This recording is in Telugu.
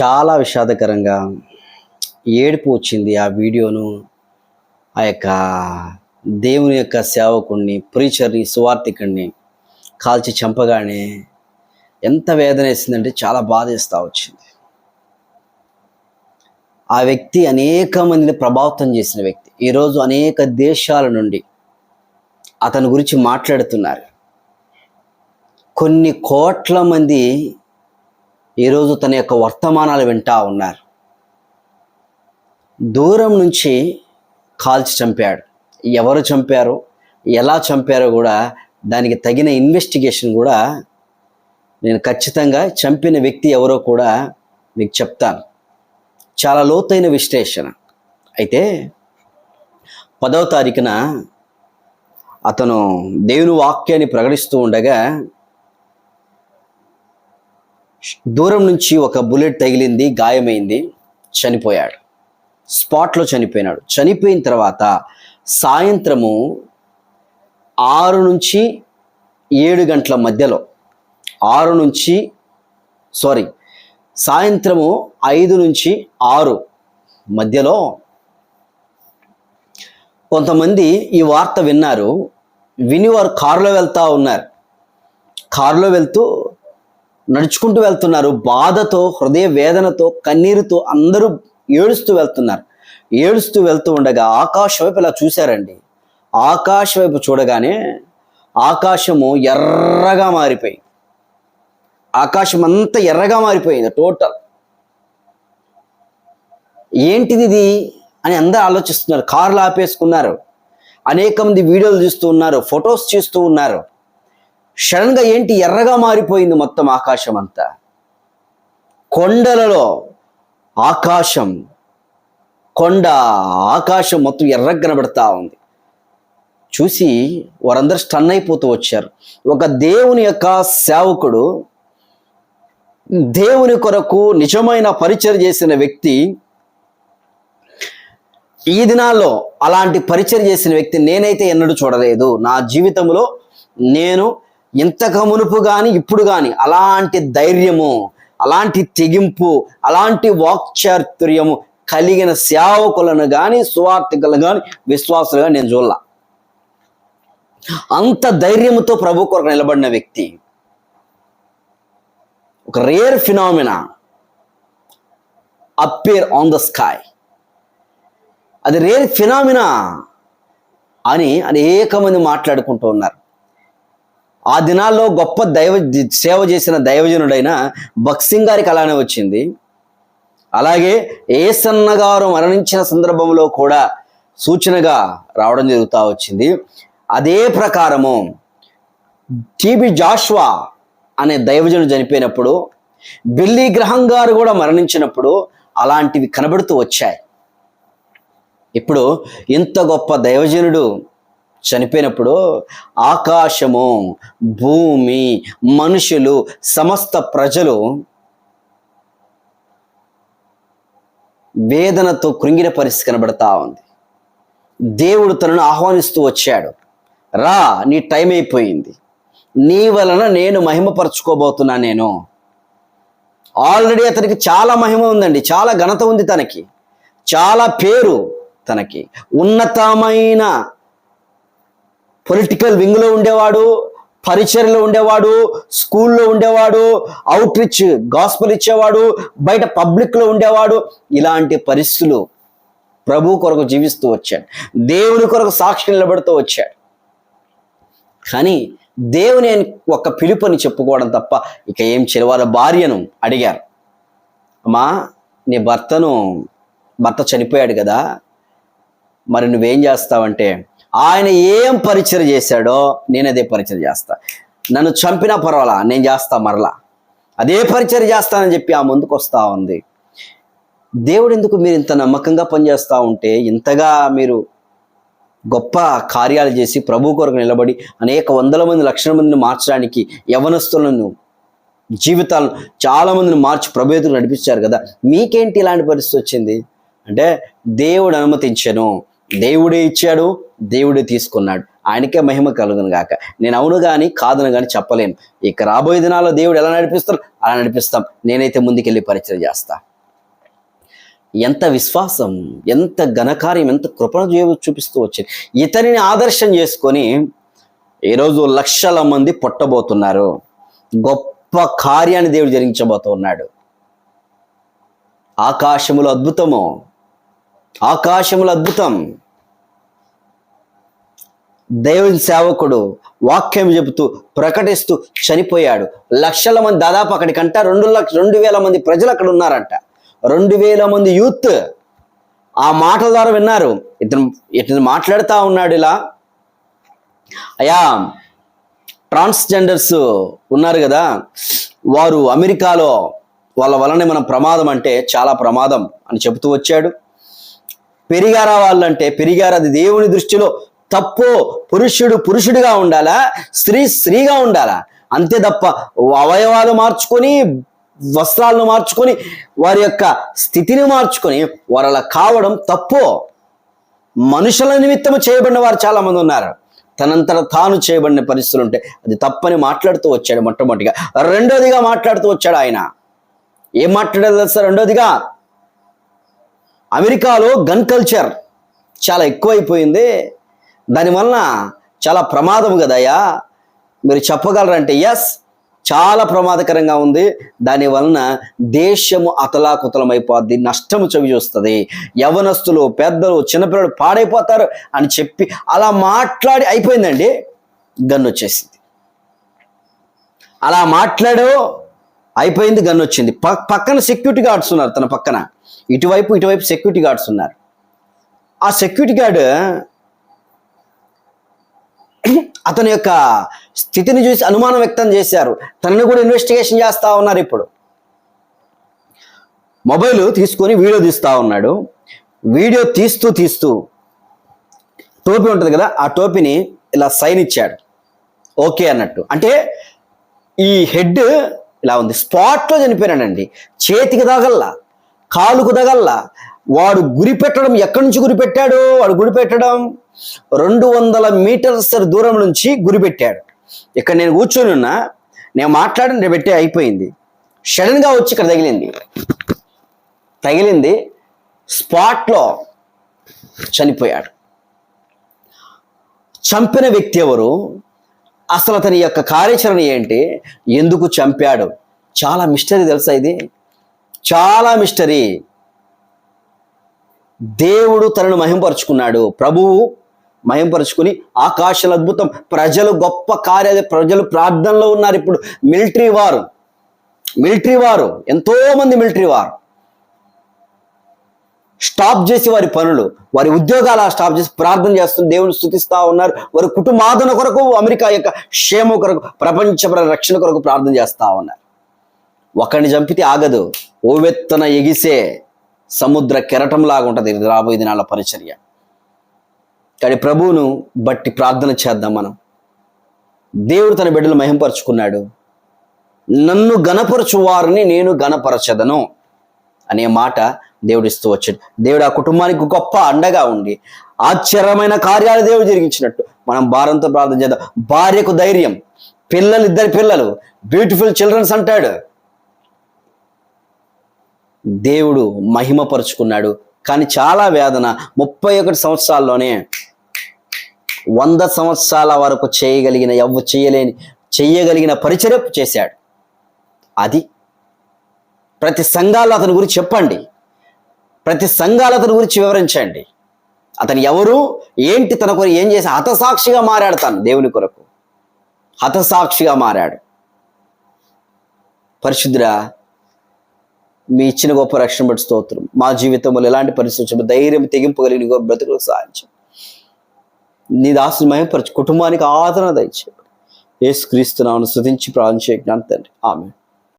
చాలా విషాదకరంగా ఏడుపు వచ్చింది ఆ వీడియోను ఆ యొక్క దేవుని యొక్క సేవకుణ్ణి ప్రీచర్ని సువార్థికుడిని కాల్చి చంపగానే ఎంత వేదన వేసిందంటే చాలా బాధేస్తూ వచ్చింది. ఆ వ్యక్తి అనేక మందిని ప్రభావితం చేసిన వ్యక్తి. ఈరోజు అనేక దేశాల నుండి అతని గురించి మాట్లాడుతున్నారు. కొన్ని కోట్ల మంది ఈరోజు తన యొక్క వర్తమానాలు వింటా ఉన్నారు. దూరం నుంచి కాల్చి చంపాడు. ఎవరు చంపారో? ఎలా చంపారో కూడా దానికి తగిన ఇన్వెస్టిగేషన్ కూడా నేను ఖచ్చితంగా చంపిన వ్యక్తి ఎవరో కూడా మీకు చెప్తాను. చాలా లోతైన విశ్లేషణ. అయితే పదవ తారీఖున అతను దేవుని వాక్యాన్ని ప్రకటిస్తూ ఉండగా దూరం నుంచి ఒక బుల్లెట్ తగిలింది గాయమైంది చనిపోయాడు. స్పాట్లో చనిపోయినాడు. చనిపోయిన తర్వాత సాయంత్రము ఆరు నుంచి ఏడు గంటల మధ్యలో ఆరు నుంచి సారీ సాయంత్రము ఐదు నుంచి ఆరు మధ్యలో కొంతమంది ఈ వార్త విన్నారు. విని వారు కారులో వెళ్తూ ఉన్నారు. కారులో వెళ్తూ నడుచుకుంటూ వెళ్తున్నారు. బాధతో హృదయ వేదనతో కన్నీరుతో అందరూ ఏడుస్తూ వెళ్తున్నారు. ఏడుస్తూ వెళ్తూ ఉండగా ఆకాశం వైపు ఇలా చూశారండి. ఆకాశం వైపు చూడగానే ఆకాశము ఎర్రగా మారిపోయింది. ఆకాశం అంతా ఎర్రగా మారిపోయింది టోటల్. ఏంటిది ఇది అని అందరూ ఆలోచిస్తున్నారు. కార్లు ఆపేసుకున్నారు. అనేక మంది వీడియోలు చూస్తూ ఉన్నారు ఫొటోస్ చూస్తూ ఉన్నారు. సడన్గా ఏంటి ఎర్రగా మారిపోయింది మొత్తం ఆకాశం అంతా కొండలలో ఆకాశం కొండ ఆకాశం మొత్తం ఎర్రగా కనబడతా ఉంది. చూసి వారందరూ స్టన్ అయిపోతూ వచ్చారు. ఒక దేవుని యొక్క సేవకుడు దేవుని కొరకు నిజమైన పరిచయం చేసిన వ్యక్తి ఈ దినాల్లో అలాంటి పరిచయం చేసిన వ్యక్తి నేనైతే ఎన్నడూ చూడలేదు. నా జీవితంలో నేను ఇంతకు మునుపు కానీ ఇప్పుడు కానీ అలాంటి ధైర్యము అలాంటి తెగింపు అలాంటి వాక్చాతుర్యము కలిగిన సేవకులను కానీ సువార్థికులను కానీ విశ్వాసులు కానీ నేను చూడాల. అంత ధైర్యంతో ప్రభు కొరకు నిలబడిన వ్యక్తి. ఒక rare phenomena. Appear on the sky. అది రేర్ ఫినామినా అని అనేక మంది మాట్లాడుకుంటూ ఉన్నారు. ఆ దినాల్లో గొప్ప దైవ సేవ చేసిన దైవజనుడైన భక్సింగ్ గారికి అలానే వచ్చింది. అలాగే ఏసన్న గారు మరణించిన సందర్భంలో కూడా సూచనగా రావడం జరుగుతూ వచ్చింది. అదే ప్రకారము టీబీ జాష్వా అనే దైవజనుడు చనిపోయినప్పుడు బిల్లీ గ్రహం గారు కూడా మరణించినప్పుడు అలాంటివి కనబడుతూ వచ్చాయి. ఇప్పుడు ఇంత గొప్ప దైవజనుడు చనిపోయినప్పుడు ఆకాశము భూమి మనుషులు సమస్త ప్రజలు వేదనతో కృంగిన పరిస్థితి కనబడతా ఉంది. దేవుడు తనను ఆహ్వానిస్తూ వచ్చాడు. రా నీ టైం అయిపోయింది. నీ వలన నేను మహిమపరచుకోబోతున్నా నేను. ఆల్రెడీ అతనికి చాలా మహిమ ఉందండి. చాలా ఘనత ఉంది తనకి. చాలా పేరు తనకి. ఉన్నతమైన పొలిటికల్ వింగ్లో ఉండేవాడు పరిచర్లో ఉండేవాడు స్కూల్లో ఉండేవాడు అవుట్ రిచ్ గాస్పల్ ఇచ్చేవాడు బయట పబ్లిక్లో ఉండేవాడు. ఇలాంటి పరిస్థితులు ప్రభు కొరకు జీవిస్తూ వచ్చాడు. దేవుని కొరకు సాక్షి నిలబడుతూ వచ్చాడు. కానీ దేవుని ఒక పిలుపుని చెప్పుకోవడం తప్ప ఇక ఏం చేయలేదు వాళ్ళ భార్యను అడిగారు. అమ్మా నీ భర్తను భర్త చనిపోయాడు కదా మరి నువ్వేం చేస్తావంటే ఆయన ఏం పరిచయం చేశాడో నేను అదే పరిచయం చేస్తా. నన్ను చంపినా పర్వాలా? నేను చేస్తా మరలా. అదే పరిచయం చేస్తానని చెప్పి ఆ ముందుకు వస్తూ ఉంది. దేవుడు ఎందుకు మీరు ఇంత నమ్మకంగా పనిచేస్తూ ఉంటే ఇంతగా మీరు గొప్ప కార్యాలు చేసి ప్రభు కొరకు నిలబడి అనేక వందల మంది లక్షల మందిని మార్చడానికి యవనస్తులను జీవితాలను చాలా మందిని మార్చి ప్రభుత్వం నడిపించారు కదా. మీకేంటి ఇలాంటి పరిస్థితి వచ్చింది? అంటే దేవుడు అనుమతించను. దేవుడే ఇచ్చాడు దేవుడే తీసుకున్నాడు. ఆయనకే మహిమ కలుగును గాక. నేను అవును కానీ కాదును కానీ చెప్పలేను. ఇక రాబోయే దినాల్లో దేవుడు ఎలా నడిపిస్తాడు? అలా నడిపిస్తాం. నేనైతే ముందుకెళ్ళి పరిచయం చేస్తా. ఎంత విశ్వాసం ఎంత ఘనకార్యం ఎంత కృపణ చూపిస్తూ వచ్చింది. ఇతనిని ఆదర్శం చేసుకొని ఈరోజు లక్షల మంది పుట్టబోతున్నారు. గొప్ప కార్యాన్ని దేవుడు జరిగించబోతున్నాడు. ఆకాశములు అద్భుతము. ఆకాశముల అద్భుతం. దేవుని సేవకుడు వాక్యం చెబుతూ ప్రకటిస్తూ చనిపోయాడు. లక్షల మంది దాదాపు అక్కడికంట రెండు లక్ష రెండు వేల మంది ప్రజలు అక్కడ ఉన్నారంట. రెండు వేల మంది యూత్ ఆ మాటల ద్వారా విన్నారు. ఇతను ఇతను మాట్లాడుతూ ఉన్నాడు ఇలా. అయ్యా ట్రాన్స్జెండర్స్ ఉన్నారు కదా. వారు అమెరికాలో వాళ్ళ వలనే మనం ప్రమాదం అంటే చాలా ప్రమాదం అని చెబుతూ వచ్చాడు. పెరిగారా వాళ్ళంటే పెరిగారు అది దేవుని దృష్టిలో తప్పు పురుషుడు పురుషుడిగా ఉండాలా స్త్రీ స్త్రీగా ఉండాలా? అంతే తప్ప అవయవాలు మార్చుకొని వస్త్రాలను మార్చుకొని వారి యొక్క స్థితిని మార్చుకొని వారు అలా కావడం తప్పు మనుషుల నిమిత్తము చేయబడిన వారు చాలా మంది ఉన్నారు. తనంతట తాను చేయబడిన పరిస్థితులు ఉంటే అది తప్పని మాట్లాడుతూ వచ్చాడు మొట్టమొదటిగా. రెండోదిగా మాట్లాడుతూ వచ్చాడు ఆయన. ఏం మాట్లాడాలి సార్ రెండోదిగా? అమెరికాలో గన్ కల్చర్ చాలా ఎక్కువైపోయింది. దానివలన చాలా ప్రమాదం కదయ్యా. మీరు చెప్పగలరంటే ఎస్ చాలా ప్రమాదకరంగా ఉంది. దాని వలన దేశము అతలాకుతలమైపోద్ది నష్టము చవి చూస్తుంది యవనస్తులు పెద్దలు చిన్నపిల్లలు పాడైపోతారు అని చెప్పి అలా మాట్లాడి అయిపోయిందండి. గన్ వచ్చేసింది. అలా మాట్లాడో అయిపోయింది గన్ వచ్చింది. పక్కన సెక్యూరిటీ గార్డ్స్ ఉన్నారు తన పక్కన. ఇటువైపు ఇటువైపు సెక్యూరిటీ గార్డ్స్ ఉన్నారు. ఆ సెక్యూరిటీ గార్డ్ అతని యొక్క స్థితిని చూసి అనుమానం వ్యక్తం చేశారు. తనని కూడా ఇన్వెస్టిగేషన్ చేస్తూ ఉన్నారు ఇప్పుడు. మొబైల్ తీసుకొని వీడియో తీస్తూ ఉన్నాడు. వీడియో తీస్తూ తీస్తూ టోపీ ఉంటుంది కదా ఆ టోపీని ఇలా సైన్ ఇచ్చాడు. ఓకే అన్నట్టు. అంటే ఈ హెడ్ ఇలా ఉంది. స్పాట్లో చనిపోయానండి చేతికి తగల్లా కాలుకు తగల్లా. వాడు గురి పెట్టడం ఎక్కడి నుంచి గురి పెట్టాడు? వాడు గురి పెట్టడం రెండు వందల మీటర్స్ దూరం నుంచి గురి పెట్టాడు. ఇక్కడ నేను కూర్చొని ఉన్నా నేను మాట్లాడిన నేను పెట్టే అయిపోయింది. సడన్గా వచ్చి ఇక్కడ తగిలింది. తగిలింది స్పాట్లో చనిపోయాడు. చంపిన వ్యక్తి ఎవరు? అసలు అతని యొక్క కార్యాచరణ ఏంటి? ఎందుకు చంపాడు? చాలా మిస్టరీ తెలుసా ఇది? చాలా మిస్టరీ దేవుడు తనను మహింపరుచుకున్నాడు. ప్రభువు మహింపరుచుకుని ఆకాశం అద్భుతం. ప్రజలు గొప్ప కార్యాలు ప్రజలు ప్రార్థనలో ఉన్నారు ఇప్పుడు. మిలిటరీ వారు. మిలిటరీ వారు. ఎంతోమంది మిలిటరీ వారు. స్టాప్ చేసి వారి పనులు వారి ఉద్యోగాలు స్టాప్ చేసి ప్రార్థన చేస్తూ దేవుని స్థుతిస్తా ఉన్నారు. వారి కుటుంబాదన కొరకు అమెరికా యొక్క క్షేమ కొరకు ప్రపంచ రక్షణ కొరకు ప్రార్థన చేస్తూ ఉన్నారు. ఒకరిని చంపితే ఆగదు. ఓవెత్తన ఎగిసే సముద్ర కెరటంలాగా ఉంటుంది ఇది రాబోయే దినాల పరిచర్య. కానీ ప్రభువును బట్టి ప్రార్థన చేద్దాం మనం. దేవుడు తన బిడ్డలు మహింపరుచుకున్నాడు. నన్ను గణపరచు వారిని నేను గణపరచదను అనే మాట దేవుడు ఇస్తూ వచ్చాడు. దేవుడు ఆ కుటుంబానికి గొప్ప అండగా ఉండి ఆశ్చర్యమైన కార్యాలు దేవుడు జరిగించినట్టు మనం భారంతో ప్రార్థన చేద్దాం. భార్యకు ధైర్యం పిల్లలు ఇద్దరు పిల్లలు బ్యూటిఫుల్ చిల్డ్రన్స్ అంటాడు. దేవుడు మహిమపరుచుకున్నాడు. కానీ చాలా వేదన ముప్పై ఒకటి సంవత్సరాల్లోనే వంద సంవత్సరాల వరకు చేయగలిగిన ఎవ్వ చేయలేని చెయ్యగలిగిన పరిచర్య చేశాడు. అది ప్రతి సంఘాల్లో అతని గురించి చెప్పండి. ప్రతి సంఘాలు అతని గురించి వివరించండి. అతను ఎవరు ఏంటి తన కొరకు ఏం చేసి హతసాక్షిగా మారాడు తను దేవుని కొరకు. హతసాక్షిగా మారాడు. పరిశుద్ధ మీ ఇచ్చిన గొప్ప రక్షణ బట్టి స్తోత్రం. మా జీవితంలో ఎలాంటి పరిస్థితి ధైర్యం తెగింపు కలిగిన గొప్ప బ్రతుకులకు సాధించు. నీ దాసుని మహిమపరచు కుటుంబానికి ఆదరణ దయచేయండి యేసు నాను శృతించి ప్రార్థించే జ్ఞానం తండ్రి. ఆమె